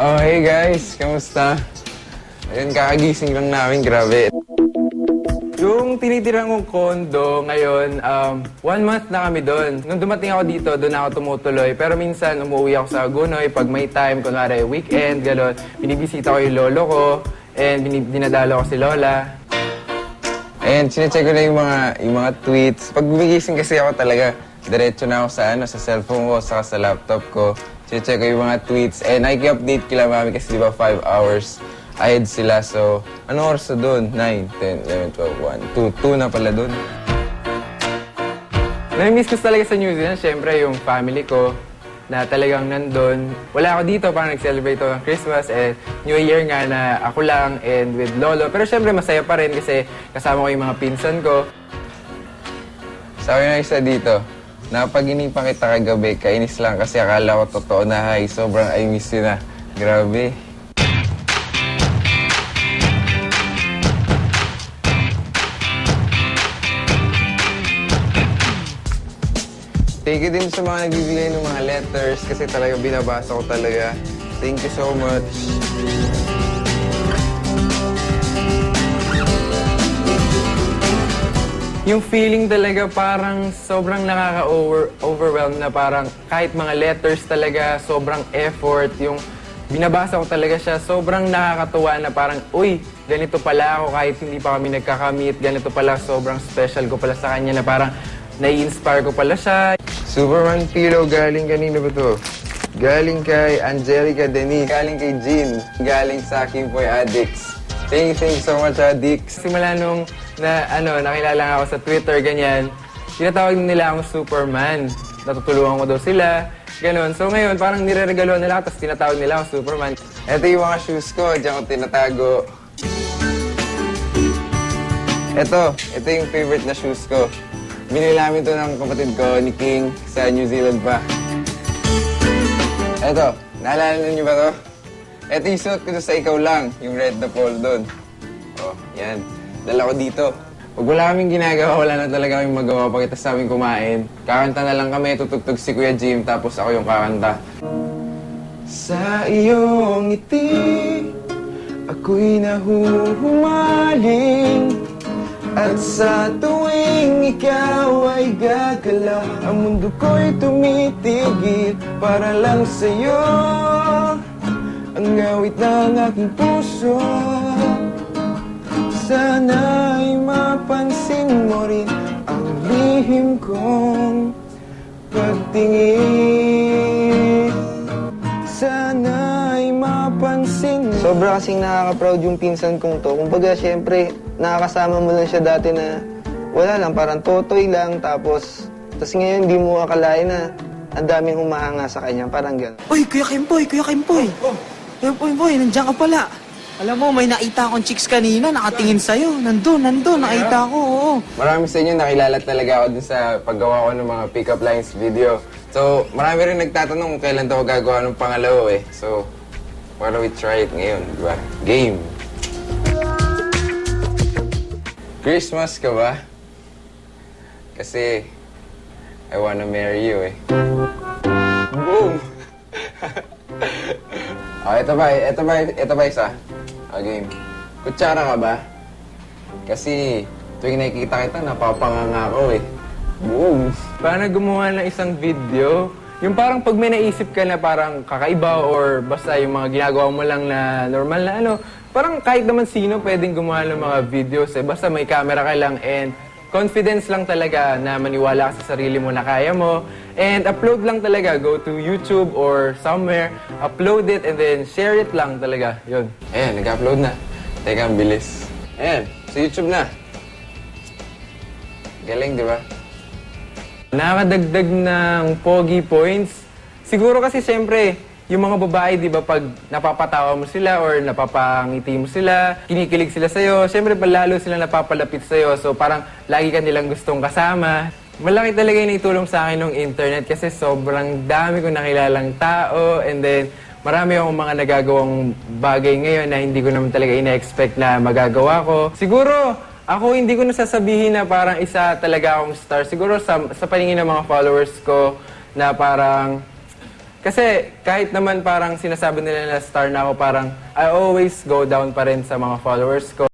Oh, hey guys, kamusta? Ayun, kakagising lang namin, grabe. Yung tinitirang kong kondo ngayon, um, one month na kami doon. Nung dumating ako dito, doon ako tumutuloy. Pero minsan, umuwi ako sa Agunoy pag may time, kunwari weekend, gano'n. Binibisita ko yung lolo ko, and dinadalo ko si Lola. Ayan, sinecheck ko na yung mga, yung mga tweets. Pag gumigising kasi ako talaga, diretso na ako sa, ano, sa cellphone ko, saka sa laptop ko. Sinecheck ko yung mga tweets. And nakiki-update kila mami kasi di ba 5 hours ahead sila. So, ano oras na doon? 9, 10, 11, 12, 1, 2. 2 na pala doon. Namimiss ko talaga sa New Zealand, syempre yung family ko na talagang nandun. Wala ako dito, parang nag-celebrate ako ng Christmas and New Year nga na ako lang and with Lolo. Pero syempre masaya pa rin kasi kasama ko yung mga pinsan ko. Sabi na isa dito, napaginipan kita kagabi, kainis lang kasi akala ko totoo na hi, sobrang I miss you na. Grabe. Thank you din sa mga nagbibigay ng mga letters kasi talaga binabasa ko talaga. Thank you so much. Yung feeling talaga parang sobrang nakaka-overwhelm na parang kahit mga letters talaga, sobrang effort. Yung binabasa ko talaga siya, sobrang nakakatuwa na parang, uy, ganito pala ako kahit hindi pa kami nagkakamit, ganito pala, sobrang special ko pala sa kanya na parang nai-inspire ko pala siya. Superman Pillow, galing kanino ba to? Galing kay Angelica Denis, galing kay Jean, galing sa Kimpoy Addicts. Thank you, thank you so much, Addicts. Simula nung na, ano, nakilala nga ako sa Twitter, ganyan, tinatawag nila akong Superman. Natutulungan ko daw sila, ganun. So ngayon, parang nire-regalo nila ako, tapos tinatawag nila akong Superman. Ito yung mga shoes ko, diyan ko tinatago. Ito, ito yung favorite na shoes ko. Binili namin to ng kapatid ko, ni King, sa New Zealand pa. Ito, naalala niyo ba to? Ito yung suot ko sa ikaw lang, yung red na polo doon. Oh, yan. Dala ko dito. Pag wala kaming ginagawa, wala na talaga kaming magawa pagkita sa aming kumain. Kakanta na lang kami, tutugtog si Kuya Jim, tapos ako yung kakanta. Sa iyong ngiti, ako'y nahuhumaling At sa tuwing ikaw ay gagala Ang mundo ko'y tumitigil para lang sa'yo Ang awit ng aking puso Sana'y mapansin mo rin Ang lihim kong pagtingin Sana'y mapansin mo Sobra kasing nakaka-proud yung pinsan kong to. Kumbaga, syempre, nakakasama mo lang siya dati na wala lang, parang totoy lang. Tapos, tapos ngayon, di mo akalain na ang daming humahanga sa kanya. Parang gano'n. Uy, Kuya Kimpoy, Kuya Kimpoy. Kuya Kimpoy, nandiyan ka pala. Alam mo, may nakita akong chicks kanina, nakatingin sa'yo. Nandun, nandun, nakita ko, oo. Marami sa inyo nakilala talaga ako dun sa paggawa ko ng mga pick-up lines video. So, marami rin nagtatanong kung kailan daw ako gagawa ng pangalawa eh. So, why don't we try it ngayon, di ba? Game! Christmas ka ba? Kasi, I wanna marry you eh. Boom! Oh, ito ba, ito ba, ito ba isa? Ah, game. Kutsara ka ba? Kasi tuwing nakikita kita, napapanganga ako eh. Boom! Paano gumawa ng isang video? Yung parang pag may naisip ka na parang kakaiba or basta yung mga ginagawa mo lang na normal na ano, parang kahit naman sino pwedeng gumawa ng mga videos eh. Basta may camera ka lang and confidence lang talaga na maniwala ka sa sarili mo na kaya mo. And upload lang talaga. Go to YouTube or somewhere, upload it, and then share it lang talaga. Yun. Ayan, nag-upload na. Teka, ang bilis. Ayan, sa YouTube na. Galing, di ba? Nakadagdag ng pogi points. Siguro kasi siyempre, yung mga babae, di ba, pag napapatawa mo sila or napapangiti mo sila, kinikilig sila sa'yo, siyempre palalo sila napapalapit sa'yo. So parang lagi ka nilang gustong kasama. Malaki talaga yung naitulong sa akin ng internet kasi sobrang dami kong nakilalang tao and then marami akong mga nagagawang bagay ngayon na hindi ko naman talaga ina-expect na magagawa ko. Siguro, ako hindi ko nasasabihin na parang isa talaga akong star. Siguro sa, sa paningin ng mga followers ko na parang Kasi kahit naman parang sinasabi nila na star na ako, parang I always go down pa rin sa mga followers ko.